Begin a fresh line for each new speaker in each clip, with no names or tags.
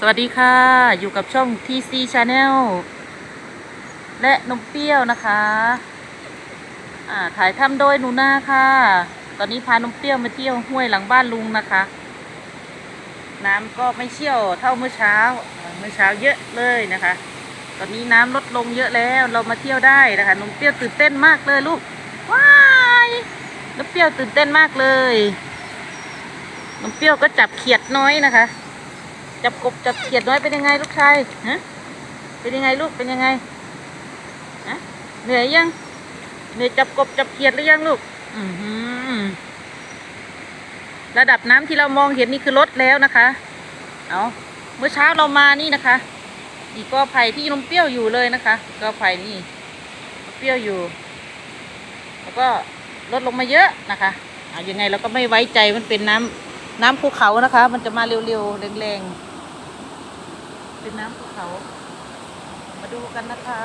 สวัสดีค่ะ อยู่กับช่อง TC Channel และนมเปรี้ยวนะคะอ่าถ่ายทำโดยหนูนาค่ะ ตอนนี้พานมเปรี้ยวมาเที่ยวห้วยหลังบ้านลุงนะคะ น้ำก็ไม่เชี่ยวเท่าเมื่อเช้า เมื่อเช้าเยอะเลยนะคะ ตอนนี้น้ำลดลงเยอะแล้วเรามาเที่ยวได้นะคะนมเปรี้ยวตื่นเต้นมากเลยลูกว้ายนมเปรี้ยวตื่นเต้นมากเลยนมเปรี้ยวก็จับเขียดน้อยนะคะ จับกบจับเขียดน้อยเป็นยังไงลูกชายฮะเป็นยังไงลูกเป็นยังไงฮะเหนื่อยยังเหนื่อยจับกบจับเขียดหรือยังลูกระดับน้ำที่เรามองเห็นนี่คือลดแล้วนะคะ เอาเมื่อเช้าเรามานี่นะคะ อีกกอไผ่ที่นมเปรี้ยวอยู่เลยนะคะกอไผ่นี่เปรี้ยวอยู่ แล้วก็ลดลงมาเยอะนะคะเอายังไงเราก็ไม่ไว้ใจมันเป็นน้ำน้ำภูเขานะคะ มันจะมาเร็วๆแรงๆ เป็นน้ำภูเขา มาดูกันนะคะ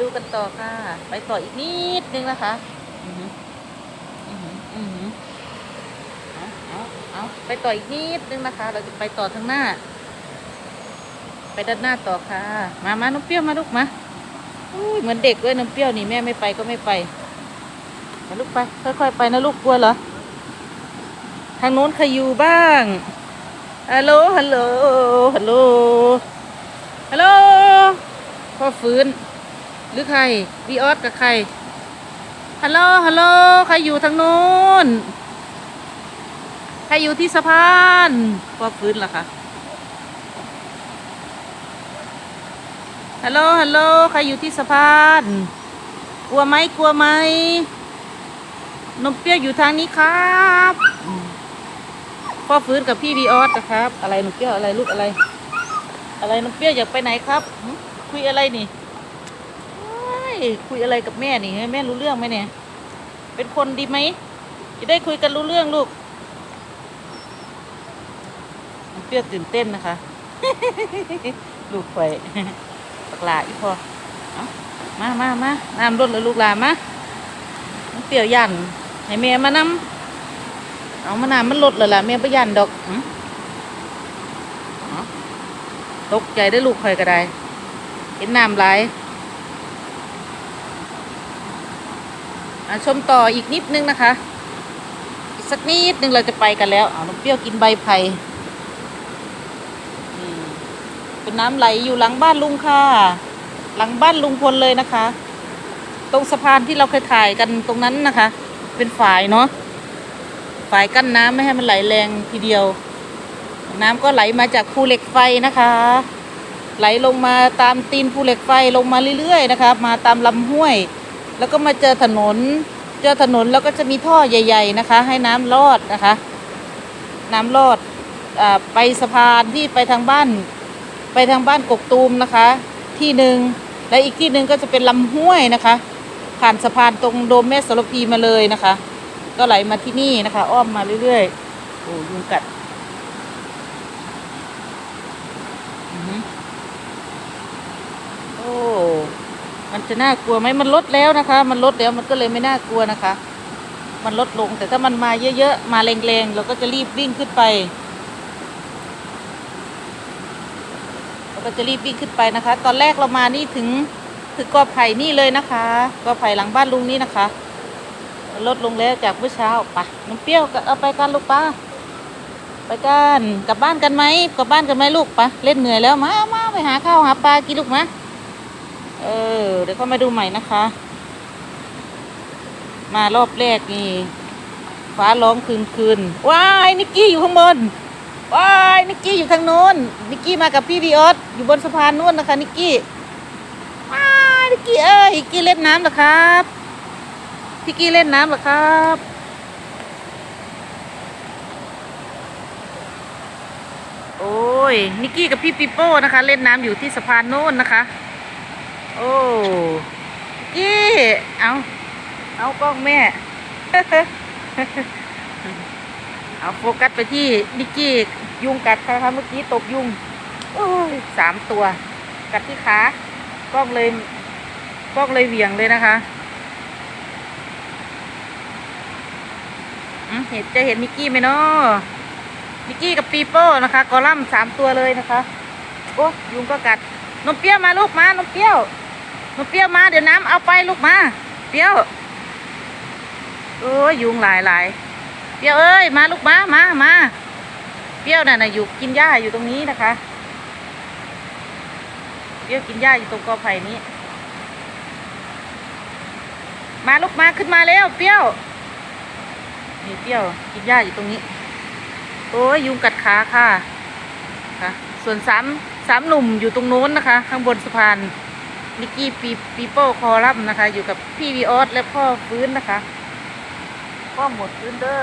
ดูกันต่อค่ะ ไปต่ออีกนิดนึงนะคะอือหืออือหืออือหือเอาเอาเอาไปต่ออีกนิดนึงนะคะ เราจะไปต่อทางหน้า ไปด้านหน้าต่อค่ะ มามาน้องเปรี้ยวมาลูกมาอุ้ยเหมือนเด็กเลยน้องเปรี้ยวนี่แม่ไม่ไปก็ไม่ไปมาลูกไป ค่อยๆไปนะลูกกลัวเหรอทางโน้นใครอยู่บ้าง ฮัลโหล ฮัลโหล ฮัลโหล ฮัลโหลพ่อฟื้น หรือใครวีออสกับใคร ฮัลโหล ฮัลโหล ใครอยู่ทางโน้น ใครอยู่ที่สะพานพ่อฟื้นเหรอคะ ฮัลโหล ฮัลโหล ใครอยู่ที่สะพาน กลัวไหมกลัวไหมนมเปรี้ยวอยู่ทางนี้ครับ พ่อฟื้นกับพี่วีออสนะครับ อะไรนมเปี้ยวอะไรลูกอะไร อะไรนมเปี้ยวอยากไปไหนครับคุยอะไรนี่คุยอะไรกับแม่นี่ให้แม่รู้เรื่องไหมเนี่ย เป็นคนดีไหมจะได้คุยกันรู้เรื่องลูกนมเปรี้ยวตื่นเต้นนะคะ ลูกไปปากหลาอีพอมามามาน้ำรถเลยลูกหลามาน้ำเปรี้ยวยันให้แม่มานำ เอามาน้ำมันลดเลยล่ะแม่ไปยันดอกตกใจได้ลูกคอยก็ได้เห็นน้ำไหลอะชมต่ออีกนิดนึงนะคะ อีกสักนิดนึงเราจะไปกันแล้วเอาน้ำเปรี้ยวกินใบไผ่เป็นน้ำไหลอยู่หลังบ้านลุงค่ะ หลังบ้านลุงพลเลยนะคะ ตรงสะพานที่เราเคยถ่ายกันตรงนั้นนะคะ เป็นฝายเนาะ ฝายกั้นน้ำไม่ให้มันไหลแรงทีเดียว น้ำก็ไหลมาจากภูเหล็กไฟนะคะ ไหลลงมาตามตีนภูเหล็กไฟลงมาเรื่อยๆนะคะ มาตามลำห้วย แล้วก็มาเจอถนน เจอถนนแล้วก็จะมีท่อใหญ่ ๆนะคะ ให้น้ำรอดนะคะ น้ำรอดอไปสะพานที่ไปทางบ้าน ไปทางบ้านกกตูมนะคะ ที่หนึ่งและอีกที่หนึ่งก็จะเป็นลำห้วยนะคะ ผ่านสะพานตรงโดมแม่สรพีมาเลยนะคะ ก็ไหลมาที่นี่นะคะ อ้อมมาเรื่อยๆ โอ้ยุงกัดอือหือโอ้มันจะน่ากลัวไหมมันลดแล้วนะคะ มันลดแล้วมันก็เลยไม่น่ากลัวนะคะ มันลดลงแต่ถ้ามันมาเยอะๆ มาแรงๆ เราก็จะรีบวิ่งขึ้นไปเราก็จะรีบวิ่งขึ้นไปนะคะ ตอนแรกเรามานี่ถึงถึงกอไผ่นี่เลยนะคะกอไผ่หลังบ้านลุงนี่นะคะ ลดลงแล้วจากเมื่อเช้าไปน้ำเปรี้ยวก็เอาไปกันลูกป้าไปกันกลับบ้านกันไหมกลับบ้านกันไหมลูกปะเล่นเหนื่อยแล้วมามาไปหาข้าวหาปลากินลูกมะเออ เดี๋ยวก็มาดูใหม่นะคะ มารอบแรกนี่ฟ้าร้องคืนคืนว้ายนิกกี้อยู่ข้างบนว้ายนิกกี้อยู่ทางโน้นนิกกี้มากับพี่วีออสอยู่บนสะพานนู้นนะคะนิกกี้ว้ายนิกกี้เอ้ยนิกกี้เล่นน้ำเหรอครับ นิกกี้เล่นน้ำเหรอครับ โอ้ย นิกกี้กับพี่ปิโป้นะคะ เล่นน้ำอยู่ที่สะพานโน้นนะคะ โอ้กกี้เอาเอากล้องแม่ เอาโฟกัสไปที่นิกกี้ยุงกัดค่ะเมื่อกี้ตกยุงโอ้ยสามตัว กัดที่ขากล้องเลยกล้องเลยเหวี่ยงเลยนะคะอืม เห็นจะเห็นนิกกี้ไหมเนาะนิกกี้กับปีโป้นะคะกอลัมสามตัวเลยนะคะโอ้ยุงก็กัดนมเปรี้ยวมาลูกมานมเปรี้ยวนมเปรี้ยวมาเดี๋ยวน้ำเอาไปลูกมา เปรี้ยวโอ้ยยุงหลายหลายเปรี้ยวเอ้ยมาลูกมามามาเปรี้ยวน่ะนะอยู่กินหญ้าอยู่ตรงนี้นะคะ เปรี้ยวกินหญ้าอยู่ตรงกอไผ่นี้ มาลูกมาขึ้นมาแล้วเปรี้ยว นี่เปรี้ยวกินหญ้าอยู่ตรงนี้ โอ้ยยุงกัดขาค่ะค่ะ ส่วนสามสามหนุ่มอยู่ตรงโน้นนะคะ ข้างบนสะพานนิกกี้ปีปีโป้คอรัมนะคะ อยู่กับพี่วีออสและพ่อฟื้นนะคะพ่อหมดฟื้นเด้อ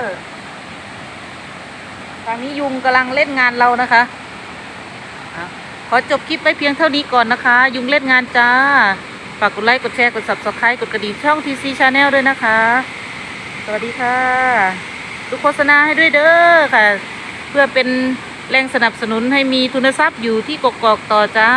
ตอนนี้ยุงกำลังเล่นงานเรานะคะอะขอจบคลิปไว้เพียงเท่านี้ก่อนนะคะ ยุงเล่นงานจ้า ฝากกดไลค์ กดแชร์ กด subscribe กดกระดิ่งช่อง TC Channel ด้วยนะคะ สวัสดีค่ะดูโฆษณาให้ด้วยเด้อค่ะ เพื่อเป็นแรงสนับสนุนให้มีทุนทรัพย์อยู่ที่กกอกต่อจ้า